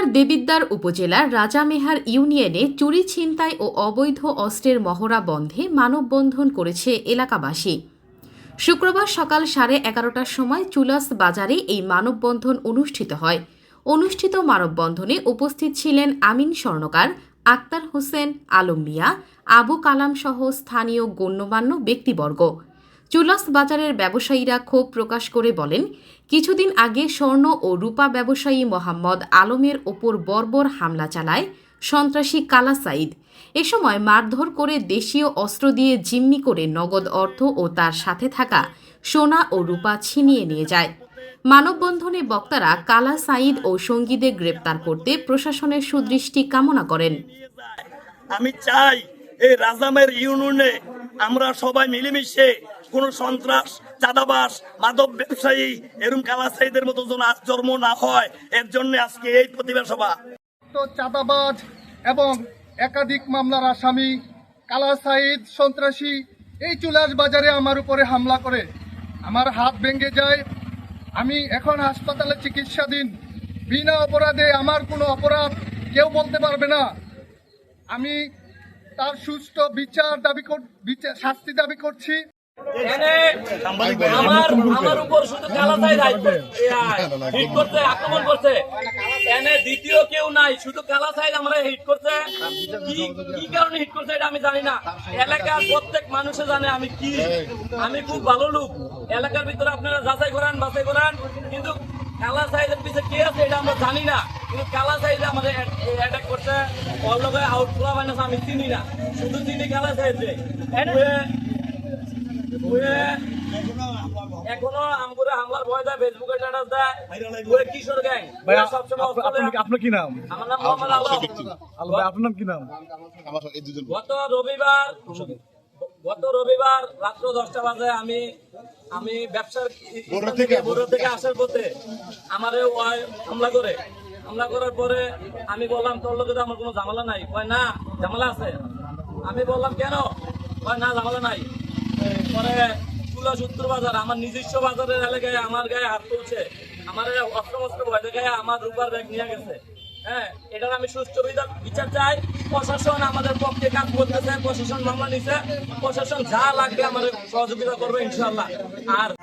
জেলার দেবিদ্বার উপজেলার রাজামেহার ইউনিয়নে চুরি, ছিনতাই ও অবৈধ অস্ত্রের মহড়া বন্ধে মানববন্ধন করেছে এলাকাবাসী। শুক্রবার সকাল সাড়ে এগারোটার সময় চুলাস বাজারে এই মানববন্ধন অনুষ্ঠিত হয়। অনুষ্ঠিত মানববন্ধনে উপস্থিত ছিলেন আমিন স্বর্ণকার, আক্তার হোসেন, আলম মিয়া, আবু কালাম সহ স্থানীয় গণ্যমান্য ব্যক্তিবর্গ। চুলাস বাজারের ব্যবসায়ীরা ক্ষোভ প্রকাশ করে বলেন, কিছুদিন আগে স্বর্ণ ও রূপা ব্যবসায়ী মোহাম্মদ আলমের ওপর বর্বর হামলা চালায় সন্ত্রাসী কালা সাইদ এ সময় মারধর করে দেশীয় অস্ত্র দিয়ে জিম্মি করে নগদ অর্থ ও তার সাথে থাকা সোনা ও রূপা ছিনিয়ে নিয়ে যায়। মানববন্ধনে বক্তারা কালা সাইদ ও সঙ্গীদের গ্রেপ্তার করতে প্রশাসনের সুদৃষ্টি কামনা করেন। আমি চাই এই রাজামের ইউনিয়নে আমরা সবাই মিলেমিশে কোন সন্ত্রাস, চাঁদাবাস, মাদক ব্যবসায়ী এরকম কালাসাইদের মতো যেন আজ জন্ম না হয়, এর জন্য আজকে এই প্রতিভা সভা। তো চাঁদাবাজ এবং একাধিক মামলার আসামি কালা সন্ত্রাসী এই চুলাস বাজারে আমার উপরে হামলা করে। আমার হাত ভেঙে যায়। আমি এখন হাসপাতালে চিকিৎসাধীন। বিনা অপরাধে আমার কোনো অপরাধ কেউ বলতে পারবে না। আমি তার সুস্থ বিচার দাবি শাস্তি দাবি করছি। কেউ নাই, শুধু আমরা হিট কি কি কারণে হিট করছে এটা আমি প্রত্যেক জানে আমি কি। আমি খুব ভালো লোক। এলাকার ভিতরে আপনারা যাচাই করান, বাছাই করান। কিন্তু কালা সাইজের পিছে কে আছে এটা আমরা জানি না। কিন্তু কালা সাইজে আমাদের অ্যাটাক করছে ওর লোকে আউট খোলা মানে আমি চিনি না। শুধু চিনি কালা সাইজে এখনও আমগুলো হামলার ভয় দেয় ফেসবুকে স্ট্যাটাস দেয়। ওই কিশোর গ্যাং। সবসময় আপনার কি নাম? আমার নাম মোহাম্মদ আলো আপনার নাম কি নাম? গত রবিবার গত রবিবার রাত্র দশটা বাজে আমি আমি ব্যবসার থেকে আসার পথে আমার হামলা করে। হামলা করার পরে আমি বললাম, তোর লোকে তো আমার কোনো ঝামেলা নাই। কয়, না, ঝামেলা আছে। আমি বললাম, কেন? কয়, না, ঝামেলা নাই। পরে তুলা সত্তর বাজার, আমার নিজস্ব বাজারের এলাকায় আমার গায়ে হাত তুলছে। আমার অস্ত্র মস্ত্র ভয় দেখায় আমার রূপার ব্যাগ নিয়ে গেছে। হ্যাঁ এটার আমি বিচার- বিচার চাই। প্রশাসন আমাদের পক্ষে কাজ করতেছে, প্রশাসন মামলা নিছে। প্রশাসন যা লাগবে আমাদের সহযোগিতা করবে ইনশাল্লাহ আর